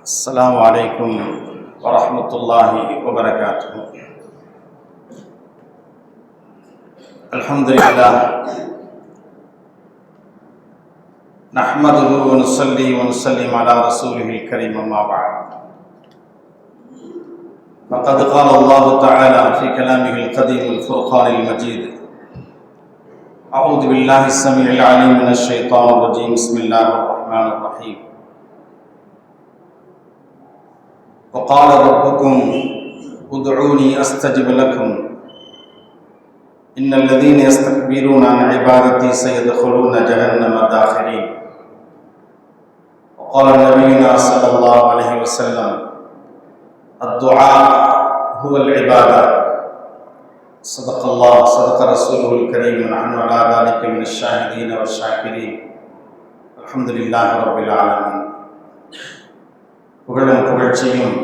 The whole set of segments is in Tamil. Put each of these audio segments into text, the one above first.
السلام عليكم ورحمة الله وبركاته. الحمد لله نحمده ونصلي ونسلم على رسوله الكريم أما بعد. فقد قال الله تعالى في كلامه القديم الفرقان المجيد أعوذ بالله السميع العليم من الشيطان الرجيم. بسم الله الرحمن الرحيم. وقال ربكم ادعوني أستجب لكم. إن الذين يستكبرون عن عبادتي سيدخلون جهنم داخرين. وقال نبينا صلى الله عليه وسلم الدعاء هو العبادة. صدق الله صدق رسوله الكريم. ونحن على ذلك من الشاهدين والشاكرين. الحمد لله رب العالمين. புகழும் புகழ்ச்சியும்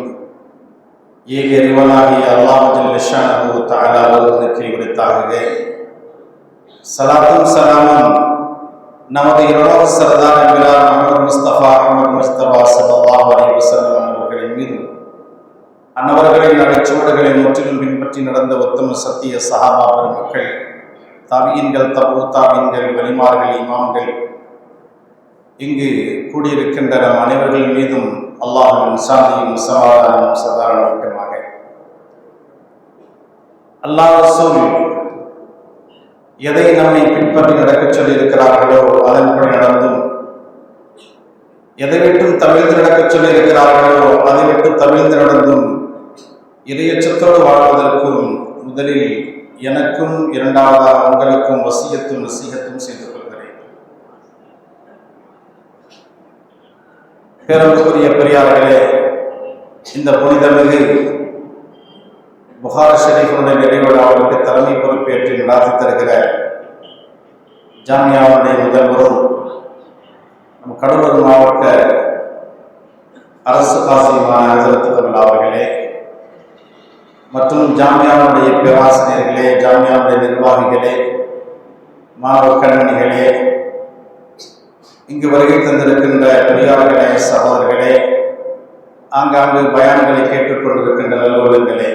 ஏக இறைவனாகிய அல்லாஹ் லிஷானஹு தஆலா ஒருவனுக்கு சலாத்தும் சலாமும் நமது இரவு சரதார் என்கிறார் முகமது முஸ்தபா அஹமது முஸ்தபா ஸல்லல்லாஹு அலைஹி வஸல்லம் அவர்களின் மீதும் அன்னவர்களின் அடிச்சுவடுகளை முற்றிலும் பின்பற்றி நடந்த உத்தம சத்திய சஹாபா பெருமக்கள் தாபியன்கள் தபு தாபியன்கள் வலிமார்கள் இமாம்கள் இங்கு கூடியிருக்கின்ற நம் அனைவர்கள் மீதும் அல்லாஹின் சாந்தியும் சமாதானமும் சதாரணமாக அல்லாஹ் ரசூல் எதை நம்மை பின்பற்றி நடக்கச் சொல்லி இருக்கிறார்களோ அதன்படி நடந்தும் எதை விட்டும் தமிழ்ந்து நடக்கச் சொல்லி இருக்கிறார்களோ அதை விட்டு தமிழ்ந்து நடந்தும் இதயச்சத்தோடு வாழ்வதற்கும் முதலில் எனக்கும் இரண்டாவதாக உங்களுக்கும் வசியத்தும் நசீகத்தும் செய்து பேரன்புக்குரிய பெரியார்களே இந்த புனிதமிகு புகார் ஷெரீஃபுடைய நிறைவோடு அவருக்கு தலைமை பொறுப்பேற்று நடாத்தி தருகிற ஜாமியாவுடைய முதல்வரும் நம் கடலூர் மாவட்ட அரசு காசியமான ஹசரத் தமிழ் அவர்களே மற்றும் ஜாமியாவுடைய பேராசிரியர்களே ஜாமியாவுடைய நிர்வாகிகளே மாணவ கண்மணிகளே இங்கு வருகை தந்திருக்கின்ற பெரியார்களே சகோதரர்களே ஆங்காங்கு பயான்களை கேட்டுக்கொண்டிருக்கின்ற நல்லுறங்களே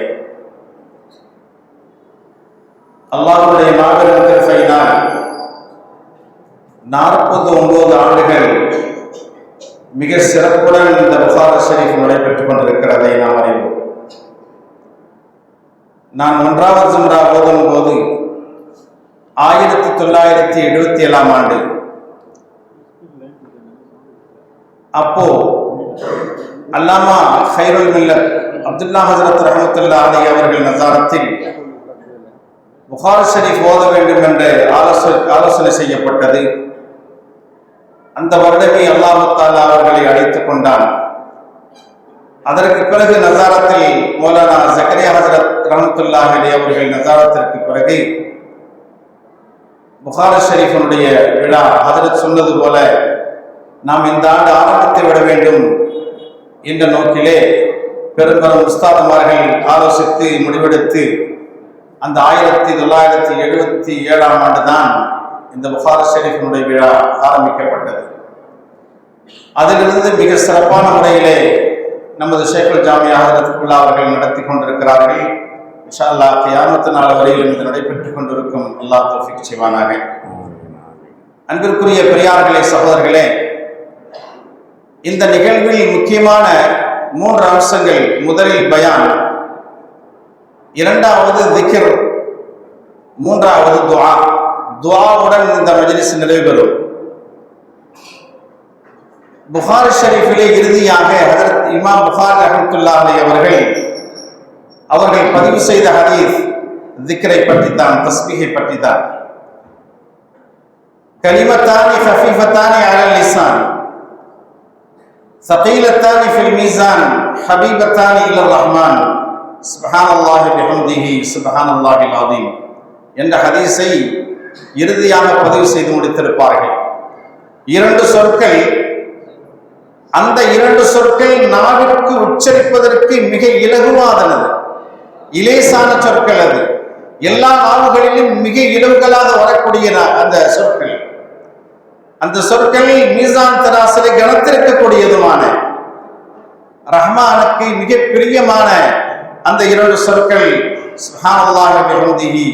அல்லாஹுடைய மாபெரும் கிருபையினால் நாற்பது ஒன்பது ஆண்டுகள் மிக சிறப்புடன் இந்த புகார் ஷெரீஃப் நடைபெற்றுக் கொண்டிருக்கிறதை நாம் அறிவோம். நான் ஒன்றாவது ஜும்ரா போதும் போது ஆயிரத்தி தொள்ளாயிரத்தி எழுபத்தி ஏழாம் ஆண்டு அப்போ அல்லாமா ஹைருல் மில்லர் அப்துல்லா ஹசரத் ரஹமத்துல்லா அலி அவர்கள் நசாரத்தில் புகார் ஷரீஃப் ஓத வேண்டும் என்று ஆலோசனை ஆலோசனை செய்யப்பட்டது அந்த வருடமே அல்லாஹு அவர்களை அழைத்துக் கொண்டான் அதற்கு பிறகு நசாரத்தில் மௌலானா ஜக்கரியா ஹசரத் ரஹமத்துல்லா அலி அவர்கள் நசாரத்திற்கு பிறகு புகார் ஷரீஃபனுடைய விழா ஹசரத் சொன்னது போல நாம் இந்த ஆண்டு ஆரம்பித்து விட வேண்டும் என்ற நோக்கிலே பெரும்பெரும் உஸ்தாதுமார்கள் ஆலோசித்து முடிவெடுத்து அந்த ஆயிரத்தி தொள்ளாயிரத்தி எழுபத்தி ஏழாம் ஆண்டு தான் இந்த புகார் ஷெரீஃபினுடைய விழா ஆரம்பிக்கப்பட்டது. அதிலிருந்து மிக சிறப்பான முறையிலே நமது ஷேகுல் ஜாமியா ஹதரத்துக்குல்லா அவர்கள் நடத்தி கொண்டிருக்கிறார்கள். இன்ஷா அல்லா கியாமத்து நாள் வரையிலும் இது நடைபெற்றுக் கொண்டிருக்கும். அல்லாஹ் தௌஃபிக் செய்வானாக. அன்பிற்குரிய பெரியார்களே சகோதரர்களே இந்த நிகழ்வில் முக்கியமான மூன்று அம்சங்கள். முதலில் பயான். இரண்டாவது திக்ர். மூன்றாவது துவா துவாவுடன் இந்த மஜ்லிஸ் நிறைவு புகார் ஷரீஃபிலே இறுதியாக ஹதரத் இமாம் புகார் ரஹமத்துல்லா அவர்கள் அவர்கள் பதிவு செய்த ஹதீஸ் திக்கரை பற்றி தான் தஸ்மிகை பற்றி தான் கலிமத்தானி ஹஃபீஃபத்தானி அலல் லிசான் சகீலத்தானி ஃபில் மீசான் ஹபீபத்தானி இல்ல ரஹ்மான் சுபஹான் அல்லாஹி பிஹம்திஹி சுபஹான் அல்லாஹி ஆதீம் என்ற ஹதீஸை இறுதியாக பதிவு செய்து முடித்திருப்பார்கள் இரண்டு சொற்கள் அந்த இரண்டு சொற்கள் நாவிற்கு உச்சரிப்பதற்கு மிக இலகுவாதனது இலேசான சொற்கள் அது எல்லா நாவுகளிலும் மிக இலவுகளாக வரக்கூடிய அந்த சொற்கள் அந்த சொற்கள் மீசான் தராசிலை கணத்திருக்கக்கூடியதுமான ரஹ்மானுக்கு மிக பிரியமான அந்த இரண்டு சொற்கள் சுஹானல்லாஹி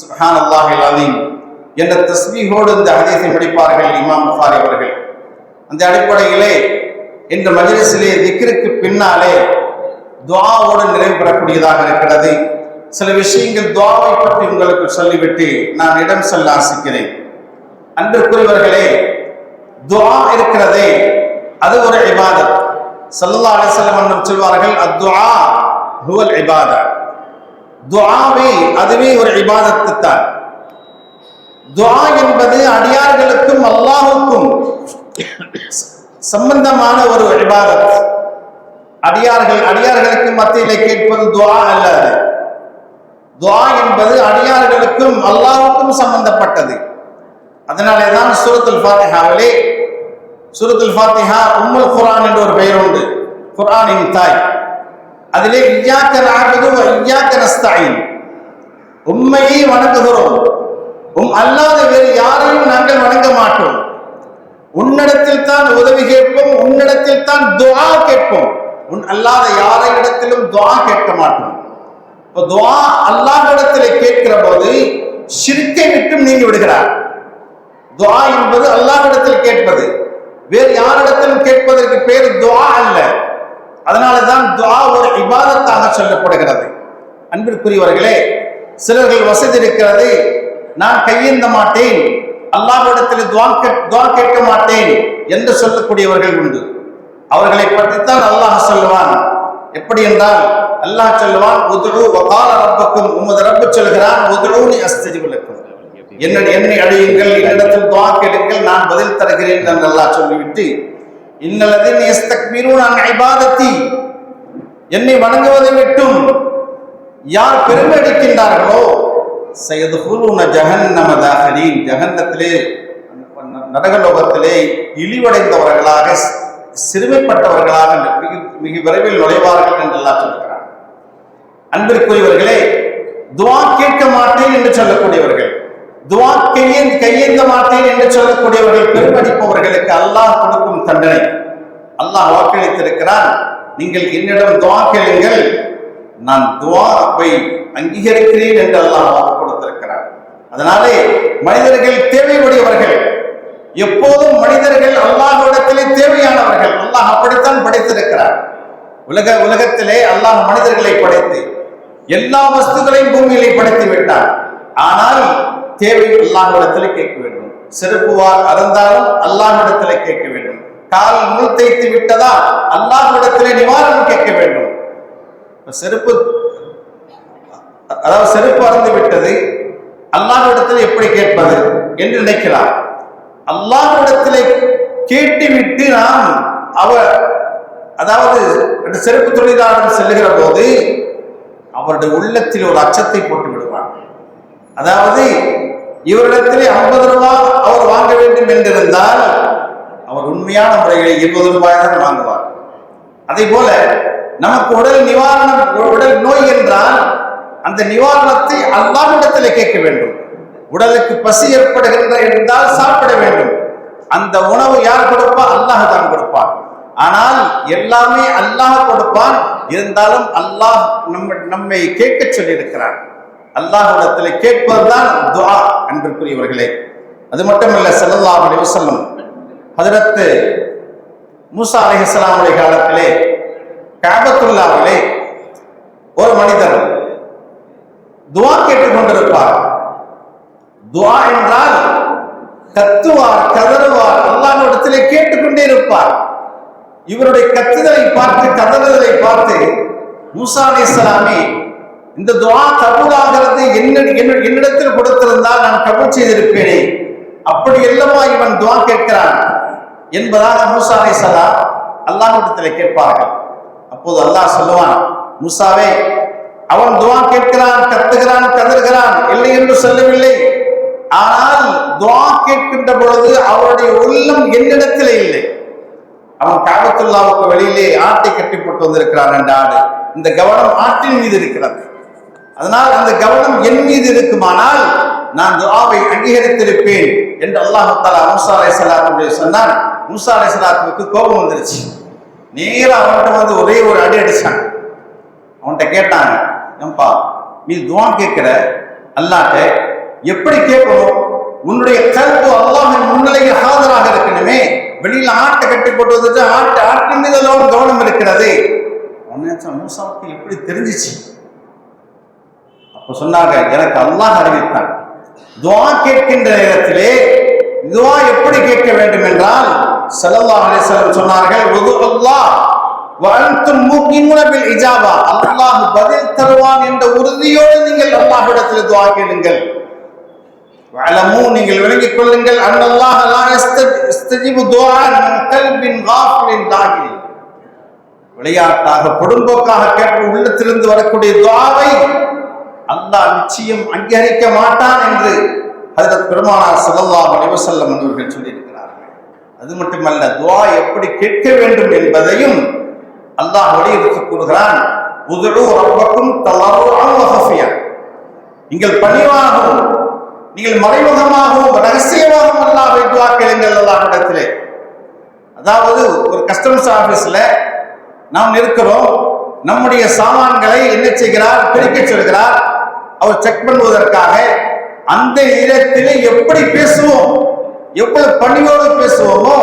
சுஹான் அல்லாஹ் அலீம் என்ற தஸ்மீகோடு இந்த ஹதீஸை படிப்பார்கள் இமாம் புகாரி அவர்கள். அந்த அடிப்படையிலே இந்த மஜ்லிஸிலே திக்ருக்கு பின்னாலே துவாவோடு நிறைவு பெறக்கூடியதாக இருக்கிறது. சில விஷயங்கள் துவாவை பற்றி உங்களுக்கு சொல்லிவிட்டு நான் இடம் செல்ல ஆசிக்கிறேன். அன்பிற்குரியவர்களே துவா இருக்கிறதே. அது ஒரு இபாதத். சல்லா அலைஹி வஸல்லம் சொல்வார்கள் அத்வா ஹுவல் இபாத. துவாவே அதுவே ஒரு இபாதத்து தான் துவா என்பது அடியார்களுக்கும் அல்லாஹுக்கும் சம்பந்தமான ஒரு இபாதத். அடியார்கள் அடியார்களுக்கு மத்தியிலே கேட்பது துவா அல்ல அது. என்பது அடியார்களுக்கும் அல்லாஹுக்கும் சம்பந்தப்பட்டது. அதனாலே தான் சூரத்துல் ஃபாத்திஹாவிலே சூரத்துல் ஃபாத்திஹா உம்முல் குரான் என்ற ஒரு பெயர் உண்டு. குர்ஆனின் தாய். அதிலே இய்யாக நஅபுது வ இய்யாக உண்மையை வணங்குகிறோம். உம் அல்லாத வேறு யாரையும் நாங்கள் வணங்க மாட்டோம். உன்னிடத்தில் தான் உதவி கேட்போம் உன்னிடத்தில் தான் துவா கேட்போம். உன் அல்லாத யாரை இடத்திலும் துவா கேட்க மாட்டோம். இப்போ துவா அல்லாத இடத்திலே கேட்கிற போது சிரிக்கை விட்டும் நீங்கி விடுகிறார். துவா என்பது அல்லாஹிடத்தில் கேட்பது. வேறு யாரிடத்திலும் கேட்பதற்கு பேர் துவா அல்ல. அதனால தான் துவா ஒரு இபாதத்தாக சொல்லப்படுகிறது. அன்பிற்குரியவர்களே சிலர்கள் வசதி இருக்கிறது நான் கையேந்த மாட்டேன். அல்லாஹிடத்தில் துவா துவா கேட்க மாட்டேன் என்று சொல்லக்கூடியவர்கள் உண்டு. அவர்களை பற்றித்தான் அல்லாஹ் சொல்லுவான். எப்படி என்றால் அல்லாஹ் சொல்லுவான் உதுரு வகால ரப்பக்கும் உமது ரப்பு சொல்கிறான் உதுருனி அஸ்தஜிபு விளக்கும் என்னை என்னை அழியுங்கள் என்னிடத்தில் துவா கேளுங்கள் நான் பதில் தருகிறேன் என்று அல்லாஹ் சொல்லிவிட்டு இன்னலதின் யஸ்தக்பிரூன நான் ஐபாதத்தி என்னை வணங்குவதை விட்டும் யார் பெருமை அடிக்கின்றார்களோ சயதுகுலூன ஜஹன்னம தாஹரீன் ஜஹன்னத்திலே நடகலோகத்திலே இழிவடைந்தவர்களாக சிறுமைப்பட்டவர்களாக மிக மிக விரைவில் நுழைவார்கள் என்று சொல்கிறார் அன்பிற்குரியவர்களே துவா கேட்க மாட்டேன் என்று சொல்லக்கூடியவர்கள் துவா கையேன் கையேந்த மாட்டேன் என்று சொல்லக்கூடியவர்கள் பெருமதிப்பவர்களுக்கு அல்லாஹ் கொடுக்கும் தண்டனை. அல்லாஹ் வாக்களித்திருக்கிறான். நீங்கள் என்னிடம் துவா கேளுங்கள். நான் துவாவை அங்கீகரிக்கிறேன் என்று அல்லாஹ் வாக்கு கொடுத்திருக்கிறார் அதனாலே மனிதர்கள் தேவையுடையவர்கள். எப்போதும் மனிதர்கள் அல்லாஹ்விடத்திலே தேவையானவர்கள். அல்லாஹ் அப்படித்தான் படைத்திருக்கிறார் உலக உலகத்திலே அல்லாஹ் மனிதர்களை படைத்து எல்லா வஸ்துக்களையும் பூமியிலே படைத்து விட்டார் ஆனால் தேவை அல்லாஹ்விடத்திலே கேட்க வேண்டும். செருப்புவார் அறந்தாலும் அல்லாஹ்விடத்திலே கேட்க வேண்டும். கால் முள் தைத்து விட்டதா அல்லாஹிடத்திலே நிவாரணம் கேட்க வேண்டும். செருப்பு அதாவது செருப்பு அறந்து விட்டது அல்லாஹ்விடத்தில் எப்படி கேட்பது என்று நினைக்கிறார் அல்லாஹ்விடத்திலே கேட்டுவிட்டு நாம் அவர் அதாவது செருப்பு தொழிலாளர் செல்லுகிற போது அவருடைய உள்ளத்தில் ஒரு அச்சத்தை போட்டுவிடும். அதாவது இவரிடத்திலே ஐம்பது ரூபாய் அவர் வாங்க வேண்டும் என்றிருந்தால் அவர் உண்மையான முறையில் இருபது ரூபாய் தான் வாங்குவார். அதே போல நமக்கு உடல் நிவாரணம் உடல் நோய் என்றால் அந்த நிவாரணத்தை அல்லாவிடத்தில் கேட்க வேண்டும். உடலுக்கு பசி ஏற்படுகின்ற என்றால் சாப்பிட வேண்டும். அந்த உணவு யார் கொடுப்பா? அல்லாஹ் தான் கொடுப்பான். ஆனால் எல்லாமே அல்லாஹ் கொடுப்பான். இருந்தாலும் அல்லாஹ் நம்ம நம்மை கேட்க சொல்லியிருக்கிறான். அல்லாஹிடத்தில் கேட்பதுதான் என்று கூறியவர்களே. அது மட்டுமல்ல செல்லல்லா அலிவசல்லம் வஸல்லம் மூசா அலிஹலாமுடைய காலத்திலே காபத்துல்லாவிலே ஒரு மனிதர் துவா கேட்டுக்கொண்டிருப்பார் கொண்டிருப்பார். என்றால் கத்துவார் கதறுவார் அல்லாஹ்விடத்திலே கேட்டுக்கொண்டே இருப்பார். இவருடைய கத்துதலை பார்த்து கதறுதலை பார்த்து மூசா அலைஹிஸ்ஸலாமே இந்த துவா கபூலாகிறது. என்ன என்ன- என்னிடத்தில் கொடுத்திருந்தால் நான் கபூல் செய்திருப்பேனே. அப்படி எல்லாமா இவன் துவா கேட்கிறான் என்பதாக மூசா அலைஹிஸ்ஸலாம் அல்லாஹிடத்தில் கேட்பார்கள். அப்போது அல்லாஹ் சொல்லுவான் மூசாவே அவன் துவா கேட்கிறான் கத்துகிறான் கதறுகிறான் இல்லை என்று சொல்லவில்லை. ஆனால் துவா கேட்கின்ற பொழுது அவருடைய உள்ளம் என்னிடத்திலே இல்லை. அவன் காபத்துல்லாவுக்கு வெளியிலே ஆட்டை கட்டி போட்டு வந்திருக்கிறான் என்ற ஆடு. இந்த கவனம் ஆட்டின் மீது இருக்கிறது. அதனால் அந்த கவனம் என் மீது இருக்குமானால் நான் துஆவை அங்கீகரித்திருப்பேன் என்று அல்லாஹ் தஆலா மூசா அலைஹிஸ்ஸலாத்து சொன்னான். மூசா சலாத்துக்கு கோபம் வந்துருச்சு. நேரா அவன்கிட்ட வந்து ஒரே ஒரு அடி அடிச்சாங்க அவன்கிட்ட கேட்டாங்க ஏன்பா நீ துவா கேட்கிற? அல்லாட்ட எப்படி கேட்கணும்? உன்னுடைய கல்பு அல்லாஹின் முன்னிலையில் ஆதராக இருக்கணுமே. வெளியில ஆட்டை கட்டி போட்டு வந்துட்டு ஆட்டு ஆட்டின் மீது கவனம் இருக்கிறது. உடனே மூசாவுக்கு எப்படி தெரிஞ்சிச்சு? சொன்னாங்க எனக்கு அல்லாஹ் அறிவித்தான். துவா கேட்கின்ற நேரத்திலே துவா எப்படி கேட்க வேண்டும் என்றால் ஸல்லல்லாஹு அலைஹி சொன்னார்கள் உது அல்லாஹ் இஜாபா. அல்லாஹ் பதில் தருவான் என்ற உறுதியோடு நீங்கள் அல்லாஹிடத்தில் துவா கேளுங்கள். வளமும் நீங்கள் விளங்கிக் கொள்ளுங்கள் அன்னல்லாஹ் லா யஸ்தஜிபு துஆன் மின் கல்பின் காஃபிலின் விளையாட்டாக பொடும்போக்காக கேட்க உள்ளத்திலிருந்து வரக்கூடிய துவாவை அல்லாஹ் நிச்சயம் அங்கீகரிக்க மாட்டான் என்று அதற்கு பெருமானார் ஸல்லல்லாஹு அலைஹி வஸல்லம் சொல்லியிருக்கிறார்கள். அது மட்டுமல்ல துவா எப்படி கேட்க வேண்டும் என்பதையும் அல்லாஹ் வலியுறுத்தி கூறுகிறான். உதடு ரப்பக்கும் தலாவும் நீங்கள் பணிவாகவும் நீங்கள் மறைமுகமாகவும் ரகசியமாகவும் அல்லாஹ்வை துவா கேளுங்கள் அல்லாஹ்விடத்திலே அதாவது ஒரு கஸ்டமர்ஸ் ஆபீஸ்ல நாம் இருக்கிறோம் நம்முடைய சாமான்களை என்ன செய்கிறார் பிரிக்க சொல்கிறார் அவர் செக் பண்ணுவதற்காக அந்த இடத்திலே எப்படி பேசுவோம்? எவ்வளவு பணிவோடு பேசுவோமோ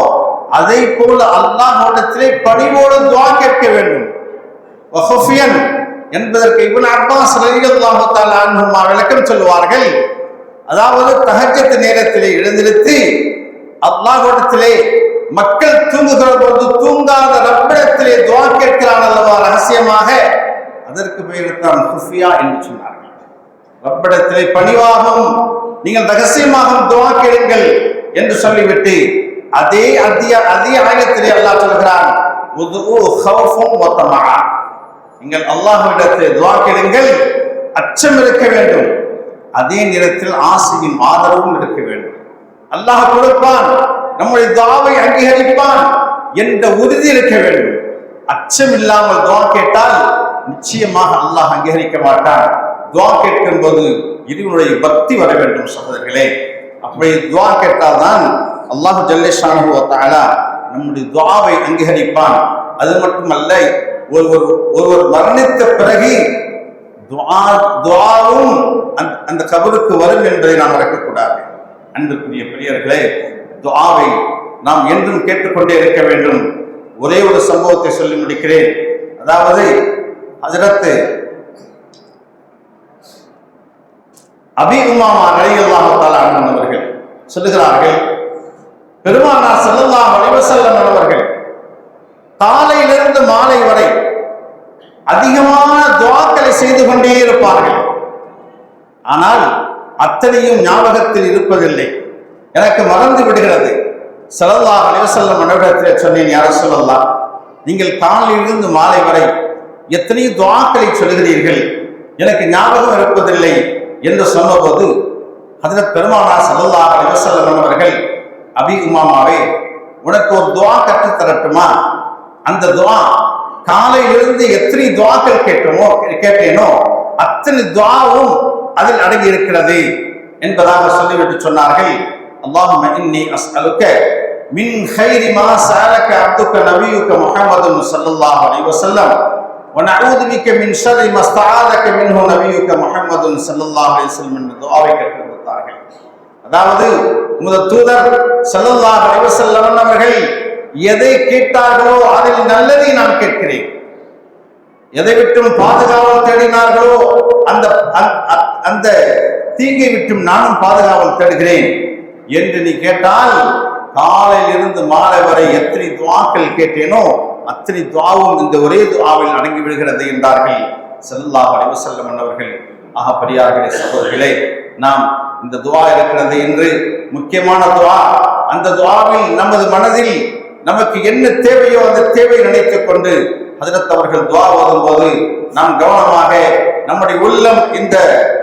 அதை போல அல்லாஹ்விடத்திலே பணிவோடு துவா கேட்க வேண்டும். என்பதற்கு இவன் அப்பாஸ் ரலியல்லாஹு விளக்கம் சொல்லுவார்கள். அதாவது தஹஜ்ஜத் நேரத்திலே எழுந்திருத்து அல்லாஹ்விடத்திலே மக்கள் தூங்குகிற பொழுது தூங்காத ரப்பிடத்திலே துவா கேட்கிறான் அல்லவா ரகசியமாக? அதற்கு பெயர் தான் ஹுஃபியா என்று சொன்னார் ரப்பிடத்திலே பணிவாகவும் நீங்கள் ரகசியமாகவும் துவா கேளுங்கள் என்று சொல்லிவிட்டு அதே அதிக அதே ஆயத்திலே அல்லாஹ் சொல்கிறான் நீங்கள் அல்லாஹ்விடத்தில் துவா கேளுங்கள் அச்சம் இருக்க வேண்டும். அதே நேரத்தில் ஆசையும் ஆதரவும் இருக்க வேண்டும். அல்லாஹ் கொடுப்பான் நம்முடைய துவாவை அங்கீகரிப்பான் என்ற உறுதி இருக்க வேண்டும். அச்சம் இல்லாமல் துவா கேட்டால் நிச்சயமாக அல்லாஹ் அங்கீகரிக்க மாட்டான். துவா கேட்கும் போது இறைவனுடைய பக்தி வர வேண்டும் சகோதரர்களே. அப்படி துவா கேட்டால்தான் அல்லாஹ் ஜல்லேஷானு தாலா நம்முடைய துவாவை அங்கீகரிப்பான். அது மட்டுமல்ல ஒருவர் ஒருவர் மரணித்த பிறகு துவா துவாவும் அந்த- அந்த கபருக்கு வரும் என்பதை நாம் மறக்கக்கூடாது. அன்புக்குரிய பெரியர்களே துவாவை நாம் என்றும் கேட்டுக்கொண்டே இருக்க வேண்டும். ஒரே ஒரு சம்பவத்தை சொல்லி முடிக்கிறேன். அதாவது அதிரத்து அபி உமாமா ரலியல்லாஹு அவர்கள் சொல்லுகிறார்கள் பெருமானார் ஸல்லல்லாஹு அலைஹி அவர்கள் காலையிலிருந்து மாலை வரை அதிகமான துவாக்களை செய்து கொண்டே இருப்பார்கள். ஆனால் அத்தனையும் ஞாபகத்தில் இருப்பதில்லை. எனக்கு மறந்து விடுகிறது. செல்லல்லா அலைஹி வஸல்லம் சொன்னேன் யார சொல்லலாம் நீங்கள் காலையிலிருந்து மாலை வரை எத்தனையும் துவாக்களை சொல்கிறீர்கள் எனக்கு ஞாபகம் இருப்பதில்லை. என்று சொன்னபோது அதில் பெருமானா சல்லா அலிவசல்லம் அவர்கள் அபி உமாமாவே உனக்கு ஒரு துவா கற்று தரட்டுமா? அந்த துவா காலையிலிருந்து எத்தனை துவாக்கள் கேட்டோமோ கேட்டேனோ அத்தனை துவாவும் அதில் அடங்கி இருக்கிறது என்பதாக சொல்லிவிட்டு சொன்னார்கள். அல்லாஹும் இன்னி அஸ்அலுக்க மின் ஹைரி மா சாலக அப்துக்க நபியுக்க முஹம்மது சல்லல்லாஹு அலைஹி வஸல்லம். ونعوذ بك من شر ما استعاذك منه نبيك محمد صلى الله عليه وسلم என்ற துஆவை கற்றுக் கொடுத்தார்கள் அதாவது உமது தூதர் ஸல்லல்லாஹு அலைஹி வஸல்லம் அவர்கள் எதை கேட்டார்களோ அதில் நல்லதை நான் கேட்கிறேன் எதை விட்டும் பாதுகாவல் தேடினார்களோ அந்த அந்த- அந்த- அந்த தீங்கை விட்டும் நானும் பாதுகாவல் தேடுகிறேன் என்று நீ கேட்டால் காலையில் இருந்து மாலை வரை எத்தனை துவாக்கள் கேட்டேனோ அத்தனை துவாவும் இந்த ஒரே துவாவில் அடங்கி விடுகிறது என்றார்கள். செல்லா அலைஹி வஸல்லம் அவர்கள் ஆக பெரியார்களே சகோதரர்களே நாம் இந்த துவா இருக்கிறது என்று முக்கியமான துவா அந்த துவாவில் நமது மனதில் நமக்கு என்ன தேவையோ அந்த தேவையை நினைத்துக் கொண்டு ஹஜரத் அவர்கள் துவா ஓதும் போது நாம் கவனமாக நம்முடைய உள்ளம் இந்த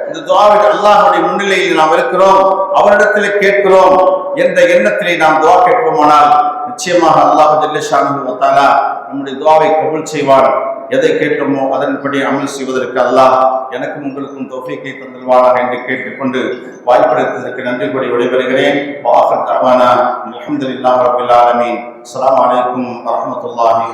இந்த துவாவில் அல்லாஹுடைய முன்னிலையில் நாம் இருக்கிறோம் அவரிடத்தில் கேட்கிறோம் என்ற எண்ணத்திலே நாம் துவா கேட்போமானால் நிச்சயமாக அல்லாஹ் ஜல்லேஷானு வத்தாலா நம்முடைய துவாவை கபூல் செய்வான் எதை கேட்டோமோ அதன்படி அமல் செய்வதற்கு அல்லாஹ் எனக்கும் உங்களுக்கும் தொகைக்கை தந்தல்வானாக என்று கேட்டுக்கொண்டு வாய்ப்பளித்ததற்கு நன்றி கூறி விடைபெறுகிறேன். வாஹர் தவானா அல்ஹம்துலில்லாஹி ரப்பில் ஆலமீன் அஸ்ஸலாமு அலைக்கும் வரஹ்மத்துல்லாஹி